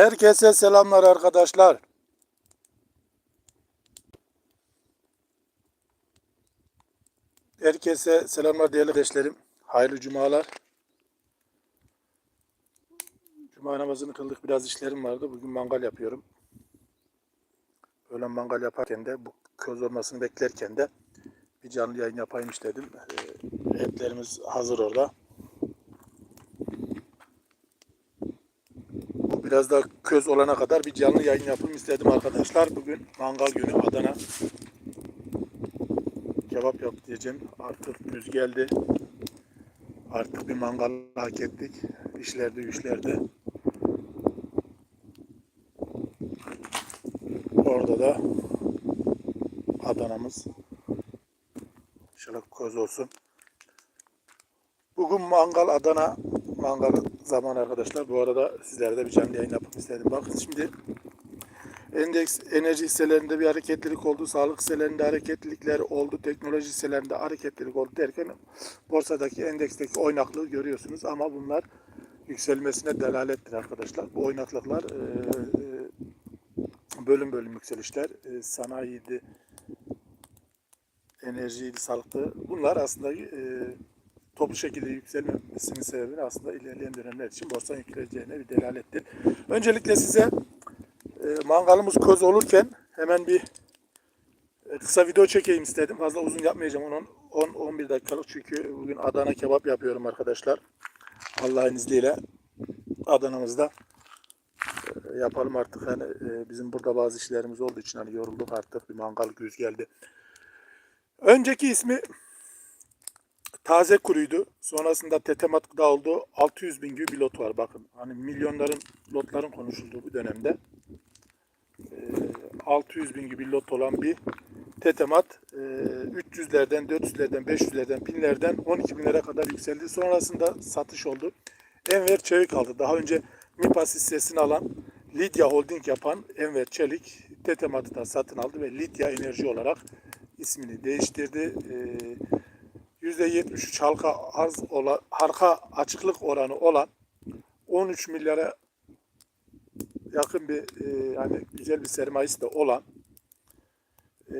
Herkese selamlar arkadaşlar. Herkese selamlar değerli kardeşlerim. Hayırlı cumalar. Cuma namazını kıldık. Biraz işlerim vardı. Bugün mangal yapıyorum. Öğlen mangal yaparken de bu köz olmasını beklerken de bir canlı yayın yapayım istedim. Ee, Etlerimiz hazır orada. Biraz da köz olana kadar bir canlı yayın yapayım istedim arkadaşlar. Bugün mangal günü Adana. Kebap yap diyeceğim. Artık güz geldi. Artık bir mangal hak ettik. İşlerde güçlerde. Orada da Adana'mız. İnşallah köz olsun. Bugün mangal Adana mangal zaman arkadaşlar. Bu arada sizlere de bir canlı yayın yapmak istedim. Bakın şimdi endeks enerji hisselerinde bir hareketlilik oldu. Sağlık hisselerinde hareketlilikler oldu. Teknoloji hisselerinde hareketlilik oldu derken borsadaki endeksteki oynaklığı görüyorsunuz. Ama bunlar yükselmesine delalettir arkadaşlar. Bu oynaklıklar bölüm bölüm yükselişler. Sanayiydi, enerjiydi, sağlıktı. Bunlar aslında toplu şekilde yükselmesinin sebebi aslında ilerleyen dönemler için borsanın yükseleceğine bir delalettir. Öncelikle size e, mangalımız köz olurken hemen bir e, kısa video çekeyim istedim. Fazla uzun yapmayacağım. Onun 10-11 dakikalık çünkü bugün Adana kebap yapıyorum arkadaşlar. Allah'ın izniyle Adana'mızda e, yapalım artık. Hani e, bizim burada bazı işlerimiz olduğu için hani yorulduk artık. Bir mangal güz geldi. Önceki ismi taze kuruydu. Sonrasında tetemat gıda oldu. 600 bin gibi bir lot var bakın. Hani milyonların lotların konuşulduğu bir dönemde. Ee, 600 bin gibi lot olan bir tetemat e, 300'lerden, 400'lerden, 500'lerden, binlerden 12 binlere kadar yükseldi. Sonrasında satış oldu. Enver Çevik aldı. Daha önce MIPAS hissesini alan Lidya Holding yapan Enver Çelik Tetemat'ı da satın aldı ve Lidya Enerji olarak ismini değiştirdi. Ee, %73 halka arz ola, halka açıklık oranı olan 13 milyara yakın bir e, yani güzel bir sermayesi de olan e,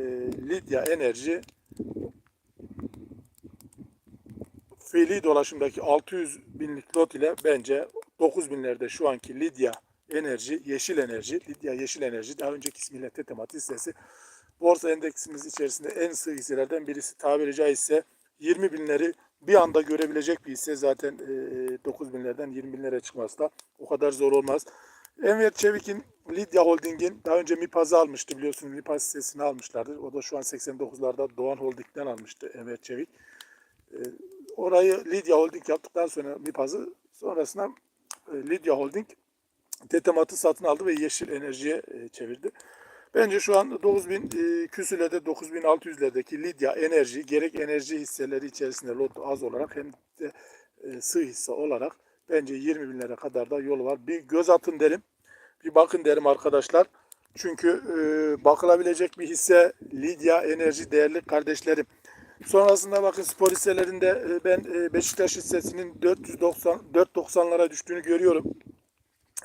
Lidya Enerji fiili dolaşımdaki 600 binlik lot ile bence 9 binlerde şu anki Lidya Enerji, Yeşil Enerji, Lidya Yeşil Enerji daha önceki ismiyle Tetemat hissesi borsa endeksimiz içerisinde en sığ hisselerden birisi tabiri caizse 20 binleri bir anda görebilecek bir hisse zaten e, 9 binlerden 20 binlere çıkması da o kadar zor olmaz. Enver Çevik'in Lidya Holding'in daha önce MİPAZ'ı almıştı biliyorsunuz MİPAZ hissesini almışlardı. O da şu an 89'larda Doğan Holding'den almıştı Enver Çevik. E, orayı Lidya Holding yaptıktan sonra MİPAZ'ı sonrasında e, Lidya Holding Tetemat'ı satın aldı ve yeşil enerjiye e, çevirdi. Bence şu an 9000 e, küsürlerde 9600'lerdeki Lidya enerji gerek enerji hisseleri içerisinde lot az olarak hem de e, sığ hisse olarak bence 20 binlere kadar da yolu var. Bir göz atın derim. Bir bakın derim arkadaşlar. Çünkü e, bakılabilecek bir hisse Lidya Enerji değerli kardeşlerim. Sonrasında bakın spor hisselerinde e, ben e, Beşiktaş hissesinin 490 490'lara düştüğünü görüyorum.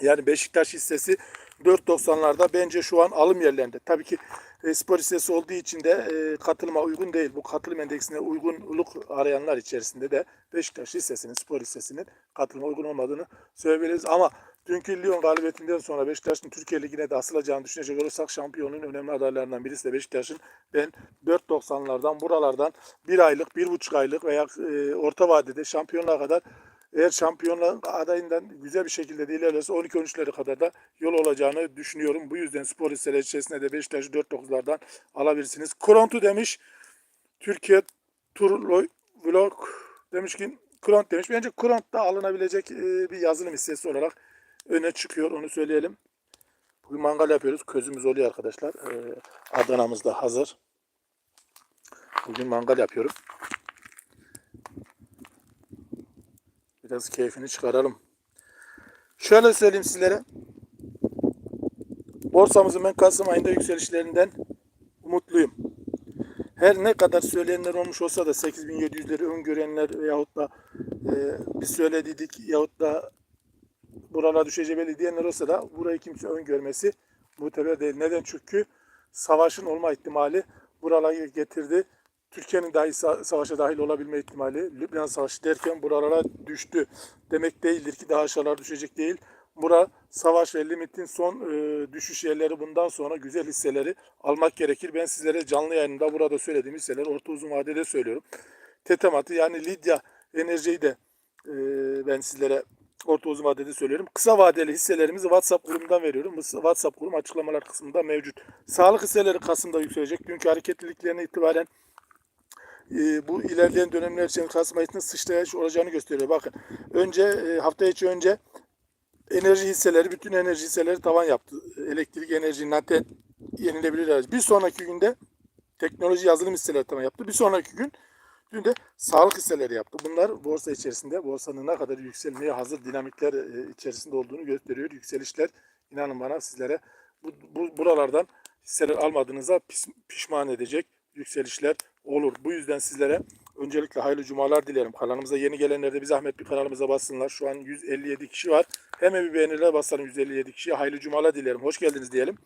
Yani Beşiktaş hissesi 4.90'larda bence şu an alım yerlerinde. Tabii ki e, spor hissesi olduğu için de e, katılıma uygun değil. Bu katılım endeksine uygunluk arayanlar içerisinde de Beşiktaş hissesinin, spor hissesinin katılıma uygun olmadığını söyleyebiliriz. Ama dünkü Lyon galibiyetinden sonra Beşiktaş'ın Türkiye Ligi'ne de asılacağını düşünecek olursak şampiyonun önemli adaylarından birisi de Beşiktaş'ın ben 4.90'lardan buralardan bir aylık, bir buçuk aylık veya e, orta vadede şampiyonluğa kadar eğer şampiyonluğun adayından güzel bir şekilde de ilerlerse 12-13'lere kadar da yol olacağını düşünüyorum. Bu yüzden spor hisseleri içerisinde de Beşiktaş'ı 4-9'lardan alabilirsiniz. Krontu demiş. Türkiye Tur Vlog demiş ki Kront demiş. Bence Kront da alınabilecek e, bir yazılım hissesi olarak öne çıkıyor. Onu söyleyelim. Bugün mangal yapıyoruz. Közümüz oluyor arkadaşlar. E, Adana'mız da hazır. Bugün mangal yapıyorum. Biraz keyfini çıkaralım. Şöyle söyleyeyim sizlere. Borsamızın ben Kasım ayında yükselişlerinden umutluyum. Her ne kadar söyleyenler olmuş olsa da 8700'leri öngörenler veyahut da e, biz söylediydik yahut da buralara düşeceği belli diyenler olsa da burayı kimse öngörmesi muteber değil. Neden? Çünkü savaşın olma ihtimali buralara getirdi. Türkiye'nin dahi sa- savaşa dahil olabilme ihtimali Lübnan Savaşı derken buralara düştü. Demek değildir ki daha aşağılara düşecek değil. Bura savaş ve limitin son e, düşüş yerleri bundan sonra güzel hisseleri almak gerekir. Ben sizlere canlı yayınımda burada söylediğim hisseleri orta uzun vadede söylüyorum. Tetemat'ı yani Lidya Enerji'yi de e, ben sizlere orta uzun vadede söylüyorum. Kısa vadeli hisselerimizi WhatsApp grubundan veriyorum. WhatsApp grubum açıklamalar kısmında mevcut. Sağlık hisseleri Kasım'da yükselecek. Dünkü hareketliliklerine itibaren e, bu ilerleyen dönemler için Kasım sıçrayış olacağını gösteriyor. Bakın önce e, hafta içi önce enerji hisseleri, bütün enerji hisseleri tavan yaptı. Elektrik, enerji, nakliye, yenilebilir enerji. Bir sonraki günde teknoloji yazılım hisseleri tavan yaptı. Bir sonraki gün dün de sağlık hisseleri yaptı. Bunlar borsa içerisinde, borsanın ne kadar yükselmeye hazır dinamikler e, içerisinde olduğunu gösteriyor. Yükselişler inanın bana sizlere bu, bu buralardan hisseler almadığınıza pişman edecek yükselişler olur. Bu yüzden sizlere öncelikle hayırlı cumalar dilerim. Kanalımıza yeni gelenler de bir zahmet bir kanalımıza bassınlar. Şu an 157 kişi var. Hemen bir beğeniler basalım 157 kişiye. Hayırlı cumalar dilerim. Hoş geldiniz diyelim.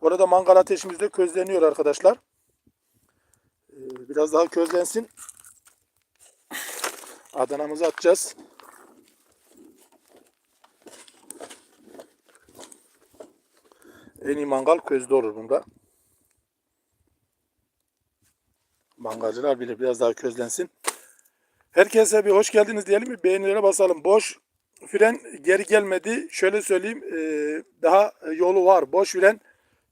Bu arada mangal ateşimiz de közleniyor arkadaşlar. Ee, Biraz daha közlensin. Adanamızı atacağız. En iyi mangal közde olur bunda. Mangalcılar bilir biraz daha közlensin. Herkese bir hoş geldiniz diyelim bir beğenilere basalım. Boş fren geri gelmedi. Şöyle söyleyeyim e, daha yolu var. Boş fren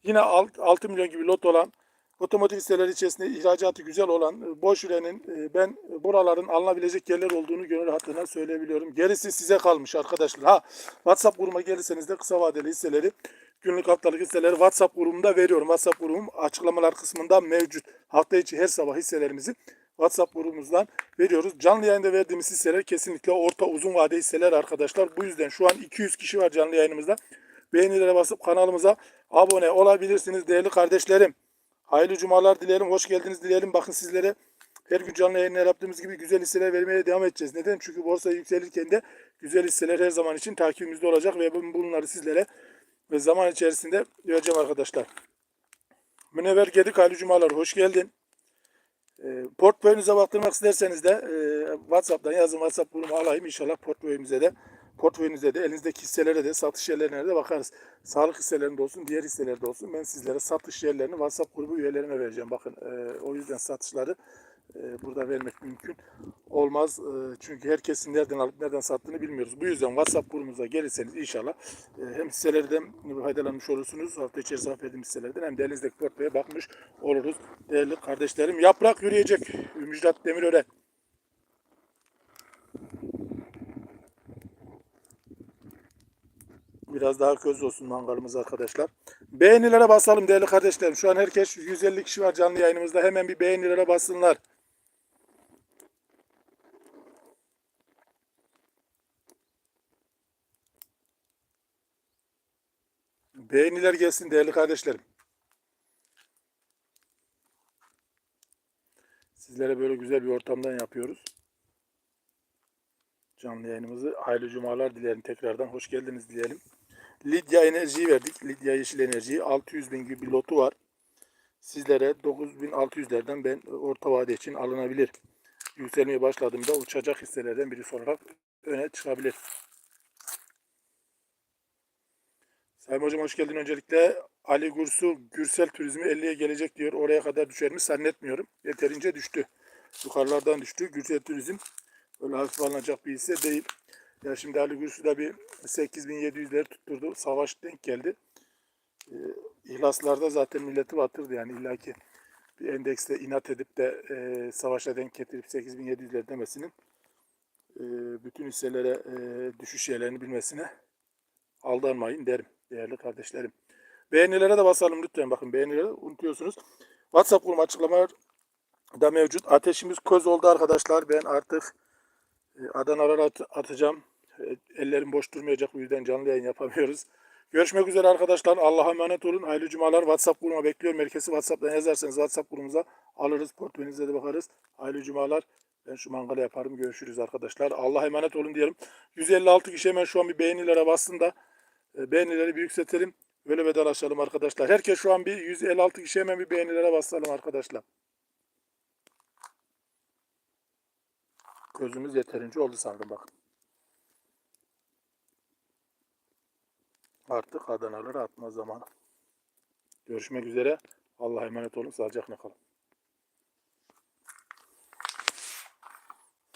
yine 6 milyon gibi lot olan otomotiv hisseleri içerisinde ihracatı güzel olan e, boş frenin e, ben buraların alınabilecek yerler olduğunu gönül hatırına söyleyebiliyorum. Gerisi size kalmış arkadaşlar. Ha WhatsApp grubuma gelirseniz de kısa vadeli hisseleri günlük haftalık hisseleri WhatsApp grubumda veriyorum. WhatsApp grubum açıklamalar kısmında mevcut. Hafta içi her sabah hisselerimizi WhatsApp grubumuzdan veriyoruz. Canlı yayında verdiğimiz hisseler kesinlikle orta uzun vade hisseler arkadaşlar. Bu yüzden şu an 200 kişi var canlı yayınımızda. Beğenilere basıp kanalımıza abone olabilirsiniz değerli kardeşlerim. Hayırlı cumalar dilerim. Hoş geldiniz dilerim. Bakın sizlere her gün canlı yayınlar yaptığımız gibi güzel hisseler vermeye devam edeceğiz. Neden? Çünkü borsa yükselirken de güzel hisseler her zaman için takibimizde olacak ve bunları sizlere ve zaman içerisinde vereceğim arkadaşlar. Münevver Gedik hayırlı cumalar. Hoş geldin. E, portföyünüze baktırmak isterseniz de e, WhatsApp'tan yazın WhatsApp grubumu alayım inşallah portföyümüze de portföyünüze de elinizdeki hisselere de satış yerlerine de bakarız. Sağlık hisselerinde olsun, diğer hisselerde olsun. Ben sizlere satış yerlerini WhatsApp grubu üyelerine vereceğim. Bakın e, o yüzden satışları burada vermek mümkün olmaz. E, çünkü herkesin nereden alıp nereden sattığını bilmiyoruz. Bu yüzden WhatsApp grubumuza gelirseniz inşallah e, hem hisselerden faydalanmış olursunuz. Hafta içerisinde verdiğim hisselerden hem de elinizdeki portföye bakmış oluruz. Değerli kardeşlerim. Yaprak yürüyecek. Müjdat Demirören. Biraz daha köz olsun mangalımız arkadaşlar. Beğenilere basalım değerli kardeşlerim. Şu an herkes 150 kişi var canlı yayınımızda. Hemen bir beğenilere bassınlar. Beğeniler gelsin değerli kardeşlerim. Sizlere böyle güzel bir ortamdan yapıyoruz. Canlı yayınımızı. Hayırlı cumalar dilerim tekrardan. Hoş geldiniz diyelim. Lidya Enerji'yi verdik. Lidya Yeşil Enerji'yi. 600 bin gibi bir lotu var. Sizlere 9600'lerden ben orta vade için alınabilir. Yükselmeye başladığımda uçacak hisselerden birisi olarak öne çıkabilir. Sayın Hocam hoş geldin öncelikle. Ali Gursu Gürsel Turizmi 50'ye gelecek diyor. Oraya kadar düşer mi zannetmiyorum. Yeterince düştü. Yukarılardan düştü. Gürsel Turizm öyle hafif alınacak bir hisse değil. Ya şimdi Ali Gürsu da bir 8700'leri tutturdu. Savaş denk geldi. Ee, ihlaslarda zaten milleti batırdı yani illaki bir endekste inat edip de e, savaşa denk getirip 8700'ler demesinin e, bütün hisselere e, düşüş yerlerini bilmesine aldanmayın derim değerli kardeşlerim. Beğenilere de basalım lütfen bakın beğenilere unutuyorsunuz. WhatsApp grubu açıklamalar da mevcut. Ateşimiz köz oldu arkadaşlar. Ben artık e, Adana'lara at- atacağım. E, Ellerim boş durmayacak bu yüzden canlı yayın yapamıyoruz. Görüşmek üzere arkadaşlar. Allah'a emanet olun. Hayırlı cumalar. WhatsApp grubuma bekliyorum. Herkesi WhatsApp'tan yazarsanız WhatsApp grubumuza alırız. Portföyünüze de bakarız. Hayırlı cumalar Ben şu mangalı yaparım. Görüşürüz arkadaşlar. Allah'a emanet olun diyelim. 156 kişi hemen şu an bir beğenilere bassın da beğenileri bir yükseltelim. Böyle vedalaşalım arkadaşlar. Herkes şu an bir 156 kişi hemen bir beğenilere basalım arkadaşlar. Gözümüz yeterince oldu sandım bakın. Artık Adanaları atma zamanı. Görüşmek üzere. Allah'a emanet olun. Sağlıcakla kalın.